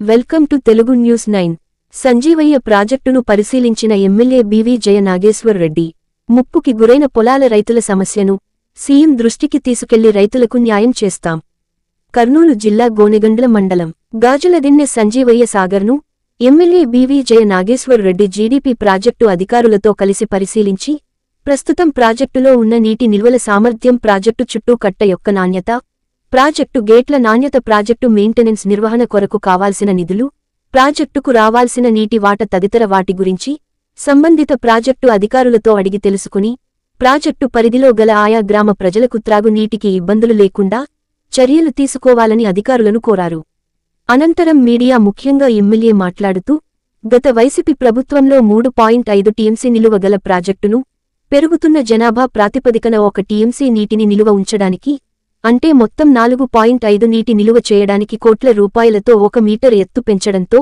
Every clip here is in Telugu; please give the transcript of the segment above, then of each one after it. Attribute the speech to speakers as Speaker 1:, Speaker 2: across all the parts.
Speaker 1: Welcome to Telugu news nine. Sanjeevaiah ప్రాజెక్టును పరిశీలించిన ఎమ్మెల్యే బీవీ జయ నాగేశ్వర్ రెడ్డి ముప్పుకి గురైన పొలాల రైతుల సమస్యను సీఎం దృష్టికి తీసుకెళ్ళి రైతులకు న్యాయం చేస్తాం. కర్నూలు జిల్లా గోనెగండ్ల మండలం Gajuladinne Sanjeevaiah సాగర్ను MLA BV Jaya Nageswar Reddy GDP project అధికారులతో కలిసి పరిశీలించి ప్రస్తుతం ప్రాజెక్టులో ఉన్న నీటి నిల్వల సామర్థ్యం ప్రాజెక్టు చుట్టూ కట్ట యొక్క నాణ్యత ప్రాజెక్టు గేట్ల నాణ్యత ప్రాజెక్టు మెయింటెనెన్స్ నిర్వహణ కొరకు కావాల్సిన నిధులు ప్రాజెక్టుకు రావాల్సిన నీటి వాట తదితర వాటి గురించి సంబంధిత ప్రాజెక్టు అధికారులతో అడిగి తెలుసుకుని ప్రాజెక్టు పరిధిలో గల ఆయా గ్రామ ప్రజలకు త్రాగునీటికి ఇబ్బందులు లేకుండా చర్యలు తీసుకోవాలని అధికారులను కోరారు. అనంతరం మీడియా ముఖ్యంగా ఎమ్మెల్యే మాట్లాడుతూ గత వైసీపీ ప్రభుత్వంలో మూడు పాయింట్ ఐదు టీఎంసీ నిలువ గల ప్రాజెక్టును పెరుగుతున్న జనాభా ప్రాతిపదికన ఒక టీఎంసీ నీటిని నిలువ ఉంచడానికి అంటే మొత్తం నాలుగు పాయింట్ ఐదు నీటి నిలువ చేయడానికి కోట్ల రూపాయలతో ఒక మీటర్ ఎత్తు పెంచడంతో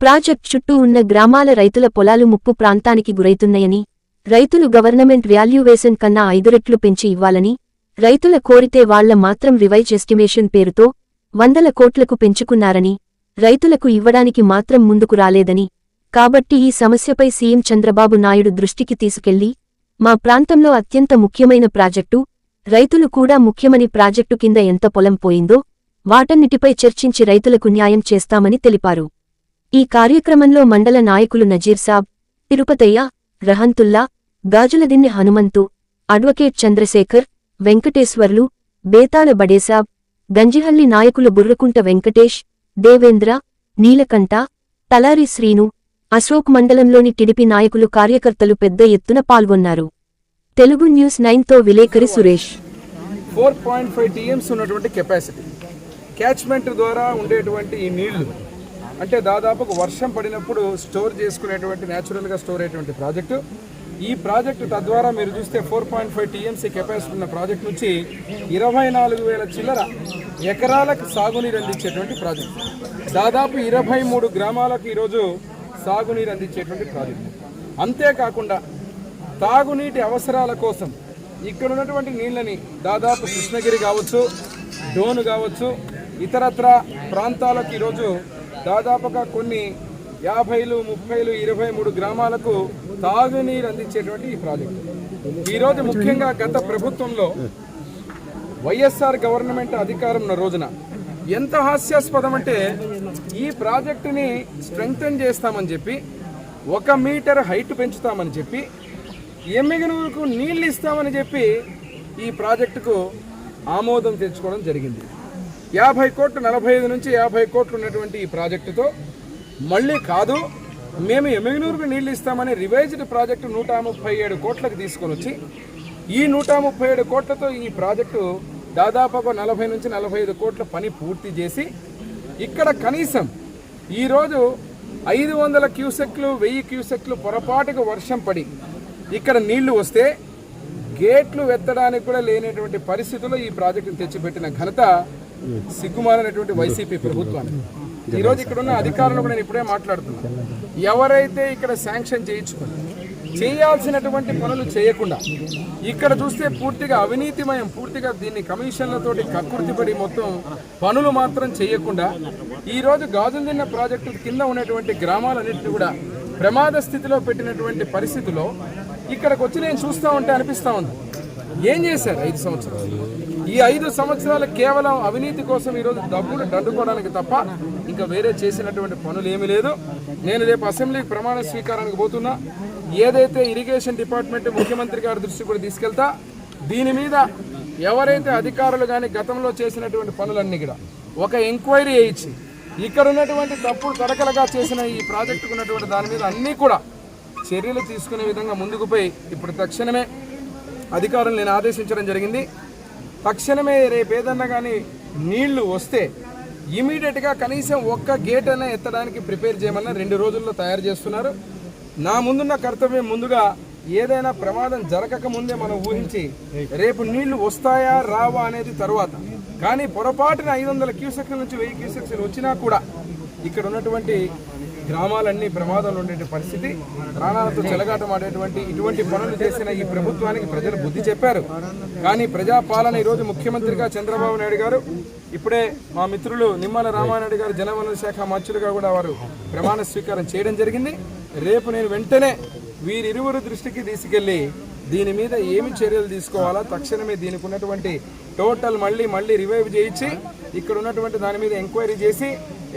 Speaker 1: ప్రాజెక్ట్ చుట్టూ ఉన్న గ్రామాల రైతుల పొలాలు ముప్పు ప్రాంతానికి గురైతున్నాయని రైతులు గవర్నమెంట్ వాల్యువేషన్ కన్నా ఐదు రెట్లు పెంచి ఇవ్వాలని రైతుల కోరితే వాళ్ళ మాత్రం రివైజ్ ఎస్టిమేషన్ పేరుతో వందల కోట్లకు పెంచుకున్నారని రైతులకు ఇవ్వడానికి మాత్రం ముందుకు రాలేదని. కాబట్టి ఈ సమస్యపై సీఎం చంద్రబాబు నాయుడు దృష్టికి తీసుకెళ్ళి మా ప్రాంతంలో అత్యంత ముఖ్యమైన ప్రాజెక్టు రైతులు కూడా ముఖ్యమని ప్రాజెక్టు కింద ఎంత పొలం పోయిందో వాటన్నిటిపై చర్చించి రైతులకు న్యాయం చేస్తామని తెలిపారు. ఈ కార్యక్రమంలో మండల నాయకులు నజీర్సాబ్ తిరుపతయ్య రహంతుల్లా గాజులదిన్నె హనుమంతు అడ్వకేట్ చంద్రశేఖర్ వెంకటేశ్వర్లు బేతాళ బడేసాబ్ గంజిహల్లి నాయకులు బుర్రకుంట వెంకటేష్ దేవేంద్ర నీలకంఠ తలారి శ్రీను అశోక్ మండలంలోని టిడిపి నాయకులు కార్యకర్తలు పెద్ద ఎత్తున పాల్గొన్నారు. తెలుగు న్యూస్ నైన్తో విలేకరి Suresh.
Speaker 2: Four point five TMC ఉన్నటువంటి కెపాసిటీ. క్యాచ్మెంట్ ద్వారా ఉండేటువంటి ఈ నీళ్ళు అంటే దాదాపు వర్షం పడినప్పుడు స్టోర్ చేసుకునేటువంటి న్యాచురల్గా స్టోర్ అయ్యేటువంటి ప్రాజెక్టు. ఈ ప్రాజెక్టు తద్వారా మీరు చూస్తే four point five TMC capacity ఉన్న ప్రాజెక్ట్ నుంచి ఇరవై నాలుగు వేల చిల్లర ఎకరాలకు సాగునీరు అందించేటువంటి ప్రాజెక్ట్. దాదాపు ఇరవై మూడు గ్రామాలకు ఈరోజు సాగునీరు అందించేటువంటి ప్రాజెక్టు. అంతేకాకుండా తాగునీటి అవసరాల కోసం ఇక్కడ ఉన్నటువంటి నీళ్ళని దాదాపు కృష్ణగిరి కావచ్చు డోను కావచ్చు ఇతరత్ర ప్రాంతాలకు ఈరోజు దాదాపుగా కొన్ని యాభైలు ముప్పైలు ఇరవై మూడు గ్రామాలకు తాగునీరు అందించేటువంటి ఈ ప్రాజెక్టు. ఈరోజు ముఖ్యంగా గత ప్రభుత్వంలో వైఎస్ఆర్ గవర్నమెంట్ అధికారం ఉన్న రోజున ఎంత హాస్యాస్పదం అంటే ఈ ప్రాజెక్టుని స్ట్రెంగ్తన్ చేస్తామని చెప్పి ఒక మీటర్ హైట్ పెంచుతామని చెప్పి ఎమ్మిగనూరుకు నీళ్ళు ఇస్తామని చెప్పి ఈ ప్రాజెక్టుకు ఆమోదం తెచ్చుకోవడం జరిగింది. యాభై కోట్లు నలభై ఐదు నుంచి యాభై కోట్లు ఉన్నటువంటి ఈ ప్రాజెక్టుతో మళ్ళీ కాదు మేము ఎమ్మిగనూరుకు నీళ్ళు ఇస్తామని రివైజ్డ్ ప్రాజెక్టు నూట ముప్పై ఏడు కోట్లకు తీసుకొని వచ్చి ఈ నూట ముప్పై ఏడు కోట్లతో ఈ ప్రాజెక్టు దాదాపు నలభై నుంచి నలభై ఐదు కోట్ల పని పూర్తి చేసి ఇక్కడ కనీసం ఈరోజు ఐదు వందల క్యూసెక్లు వెయ్యి క్యూసెక్లు పొరపాటుకు వర్షం పడి ఇక్కడ నీళ్ళు వస్తే గేట్లు వెత్తడానికి కూడా లేనటువంటి పరిస్థితుల్లో ఈ ప్రాజెక్టును తెచ్చిపెట్టిన ఘనత సిగ్గుమాలినటువంటి వైసీపీ ప్రభుత్వానికి ఈరోజు ఇక్కడ ఉన్న అధికారులు కూడా నేను ఇప్పుడే మాట్లాడుతున్నాను ఎవరైతే ఇక్కడ శాంక్షన్ చేయించుకుని చేయాల్సినటువంటి పనులు చేయకుండా ఇక్కడ చూస్తే పూర్తిగా అవినీతిమయం పూర్తిగా దీన్ని కమిషన్లతోటి కక్కుర్తిపడి మొత్తం పనులు మాత్రం చేయకుండా ఈ రోజు గాజుల్దిన్న ప్రాజెక్టు కింద ఉన్నటువంటి గ్రామాలన్నింటినీ కూడా ప్రమాద స్థితిలో పెట్టినటువంటి పరిస్థితిలో ఇక్కడికి వచ్చి నేను చూస్తా ఉంటే అనిపిస్తా ఉంది. ఏం చేశారు ఐదు సంవత్సరాలు? ఈ ఐదు సంవత్సరాలు కేవలం అవినీతి కోసం ఈరోజు డబ్బులు దండుకోవడానికి తప్ప ఇంకా వేరే చేసినటువంటి పనులు ఏమీ లేదు. నేను రేపు అసెంబ్లీకి ప్రమాణ స్వీకారానికి పోతున్నా. ఏదైతే ఇరిగేషన్ డిపార్ట్మెంట్ ముఖ్యమంత్రి గారి దృష్టి కూడా తీసుకెళ్తా దీని మీద ఎవరైతే అధికారులు కానీ గతంలో చేసినటువంటి పనులన్నీ కూడా ఒక ఎంక్వైరీ వేయించి ఇక్కడ ఉన్నటువంటి తప్పుడు తడకలుగా చేసిన ఈ ప్రాజెక్టుకు ఉన్నటువంటి దాని మీద అన్నీ కూడా చర్యలు తీసుకునే విధంగా ముందుకు పోయి ఇప్పుడు తక్షణమే అధికారులు నేను ఆదేశించడం జరిగింది. తక్షణమే రేపు ఏదన్నా కానీ నీళ్ళు వస్తే ఇమీడియట్గా కనీసం ఒక్క గేట్ అయినా ఎత్తడానికి ప్రిపేర్ చేయమన్న రెండు రోజుల్లో తయారు చేస్తున్నారు. నా ముందున్న కర్తవ్యం ముందుగా ఏదైనా ప్రమాదం జరగక ముందే మనం ఊహించి రేపు నీళ్ళు వస్తాయా రావా అనేది తరువాత. కానీ పొరపాటున ఐదు వందల క్యూసెక్ల నుంచి వెయ్యి క్యూసెక్స్ వచ్చినా కూడా ఇక్కడ ఉన్నటువంటి గ్రామాలన్నీ ప్రమాదంలో ఉండే పరిస్థితి. ప్రాణాలతో చెలగాటమాడేటువంటి ఇటువంటి పనులు చేసిన ఈ ప్రభుత్వానికి ప్రజలు బుద్ధి చెప్పారు. కానీ ప్రజాపాలన ఈరోజు ముఖ్యమంత్రిగా చంద్రబాబు నాయుడు గారు ఇప్పుడే మా మిత్రులు నిమ్మల రామానాయుడు గారు జలవనరుల శాఖ మంత్రులుగా కూడా వారు ప్రమాణ స్వీకారం చేయడం జరిగింది. రేపు నేను వెంటనే వీరిరువురు దృష్టికి తీసుకెళ్ళి దీని మీద ఏమి చర్యలు తీసుకోవాలా తక్షణమే దీనికి ఉన్నటువంటి టోటల్ మళ్ళీ మళ్ళీ రివైవ్ చేయించి ఇక్కడ ఉన్నటువంటి దాని మీద ఎంక్వైరీ చేసి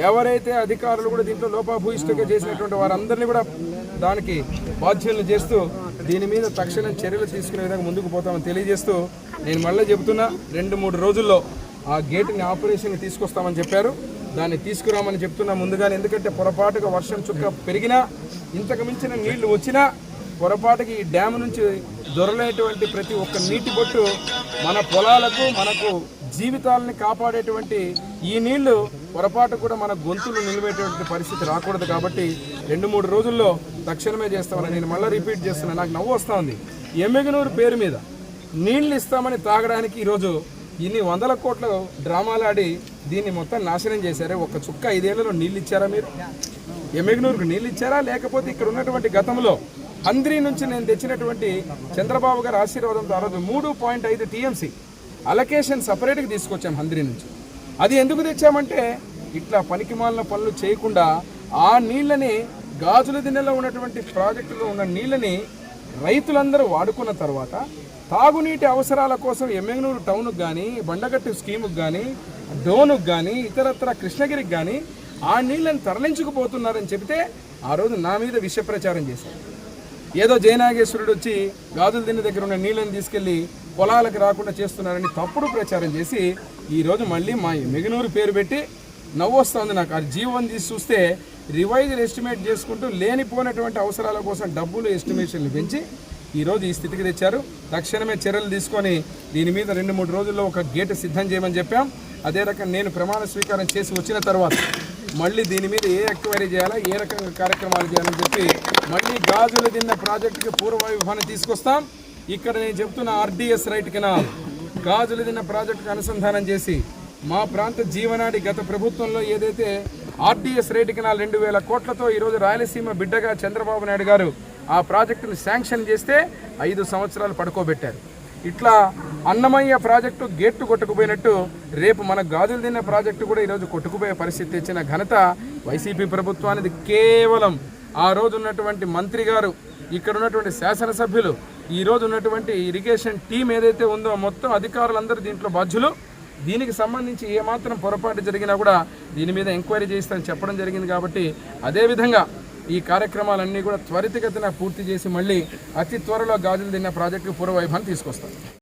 Speaker 2: ఎవరైతే అధికారులు కూడా దీంట్లో లోపాభూయిష్టంగా చేసినటువంటి వారందరినీ కూడా దానికి బాధ్యులను చేస్తూ దీని మీద తక్షణం చర్యలు తీసుకునే విధంగా ముందుకు పోతామని తెలియజేస్తూ నేను మళ్ళీ చెబుతున్నా రెండు మూడు రోజుల్లో ఆ గేటుని ఆపరేషన్కి తీసుకొస్తామని చెప్పారు. దాన్ని తీసుకురామని చెప్తున్నా ముందుగానే ఎందుకంటే పొరపాటుగా వర్షం చుక్క పెరిగినా ఇంతకు మించిన నీళ్ళు వచ్చినా పొరపాటుకి ఈ డ్యామ్ నుంచి దొరలేటువంటి ప్రతి ఒక్క నీటి బొట్టు మన పొలాలకు మనకు జీవితాలని కాపాడేటువంటి ఈ నీళ్ళు పొరపాటు కూడా మన గొంతులు నిలబెట్టేటువంటి పరిస్థితి రాకూడదు కాబట్టి రెండు మూడు రోజుల్లో తక్షణమే చేస్తామని నేను మళ్ళీ రిపీట్ చేస్తున్నా. నాకు నవ్వు వస్తూ ఉంది. ఎమ్మెగనూరు పేరు మీద నీళ్ళు ఇస్తామని తాగడానికి ఈరోజు ఇన్ని వందల కోట్ల డ్రామాలాడి దీన్ని మొత్తం నాశనం చేశారే. ఒక చుక్క ఐదేళ్ళలో నీళ్ళు ఇచ్చారా మీరు? ఎమ్మెగనూరుకు నీళ్ళు ఇచ్చారా? లేకపోతే ఇక్కడ ఉన్నటువంటి గతంలో హంద్రీ నుంచి నేను తెచ్చినటువంటి చంద్రబాబు గారి ఆశీర్వాదంతో ఆ రోజు మూడు పాయింట్ ఐదు టీఎంసీ అలొకేషన్ సపరేట్గా తీసుకొచ్చాం హంద్రీ నుంచి. అది ఎందుకు తెచ్చామంటే ఇట్లా పనికిమాలిన పనులు చేయకుండా ఆ నీళ్ళని గాజుల దిన్నెలో ఉన్నటువంటి ప్రాజెక్టులో ఉన్న నీళ్ళని రైతులందరూ వాడుకున్న తర్వాత తాగునీటి అవసరాల కోసం ఎమ్మెగనూరు టౌన్కి కానీ బండగట్టు స్కీముకి కానీ డోనుకు కానీ ఇతరత్ర కృష్ణగిరికి కానీ ఆ నీళ్ళని తరలించుకుపోతున్నారని చెబితే ఆ రోజు నా మీద విష ప్రచారం చేశారు. ఏదో జయనాగేశ్వరుడు వచ్చి గాజుల దిన్నె దగ్గర ఉన్న నీళ్ళని తీసుకెళ్ళి పొలాలకు రాకుండా చేస్తున్నారని తప్పుడు ప్రచారం చేసి ఈరోజు మళ్ళీ మా మిగినూరు పేరు పెట్టి నవ్వొస్తుంది నాకు. ఆ జీవం తీసి చూస్తే రివైజల్ ఎస్టిమేట్ చేసుకుంటూ లేనిపోయినటువంటి అవసరాల కోసం డబ్బులు ఎస్టిమేషన్లు పెంచి ఈరోజు ఈ స్థితికి తెచ్చారు. తక్షణమే చర్యలు తీసుకొని దీని మీద రెండు మూడు రోజుల్లో ఒక గేటు సిద్ధం చేయమని చెప్పాం. అదే రకం నేను ప్రమాణ స్వీకారం చేసి వచ్చిన తర్వాత మళ్ళీ దీని మీద ఏ ఎంక్వైరీ చేయాలా ఏ రకంగా కార్యక్రమాలు చేయాలని చెప్పి మళ్ళీ గాజులు తిన్న ప్రాజెక్టుకి పూర్వ వైభవాన్ని తీసుకొస్తాం. ఇక్కడ నేను చెప్తున్న ఆర్డీఎస్ రైట్ కెనాల్ గాజులు తిన్న ప్రాజెక్టుకు అనుసంధానం చేసి మా ప్రాంత జీవనాడి గత ప్రభుత్వంలో ఏదైతే ఆర్డీఎస్ రైట్ కెనాల్ రెండు వేల కోట్లతో ఈరోజు రాయలసీమ బిడ్డగా చంద్రబాబు నాయుడు గారు ఆ ప్రాజెక్టును శాంక్షన్ చేస్తే ఐదు సంవత్సరాలు పడుకోబెట్టారు. ఇట్లా అన్నమయ్య ప్రాజెక్టు గేట్టు కొట్టుకుపోయినట్టు రేపు మన గాజులు తిన్న ప్రాజెక్టు కూడా ఈరోజు కొట్టుకుపోయే పరిస్థితి తెచ్చిన ఘనత వైసీపీ ప్రభుత్వానికి కేవలం ఆ రోజు ఉన్నటువంటి మంత్రి గారు ఇక్కడ ఉన్నటువంటి శాసనసభ్యులు ఈ రోజు ఉన్నటువంటి ఇరిగేషన్ టీం ఏదైతే ఉందో మొత్తం అధికారులందరూ దీంట్లో బాధ్యులు. దీనికి సంబంధించి ఏమాత్రం పొరపాటు జరిగినా కూడా దీని మీద ఎంక్వైరీ చేస్తానని చెప్పడం జరిగింది కాబట్టి అదేవిధంగా ఈ కార్యక్రమాలన్నీ కూడా త్వరితగతిన పూర్తి చేసి మళ్ళీ అతి త్వరలో గాజులు తిన్న ప్రాజెక్టు పూర్వవైభాన్ని తీసుకొస్తాం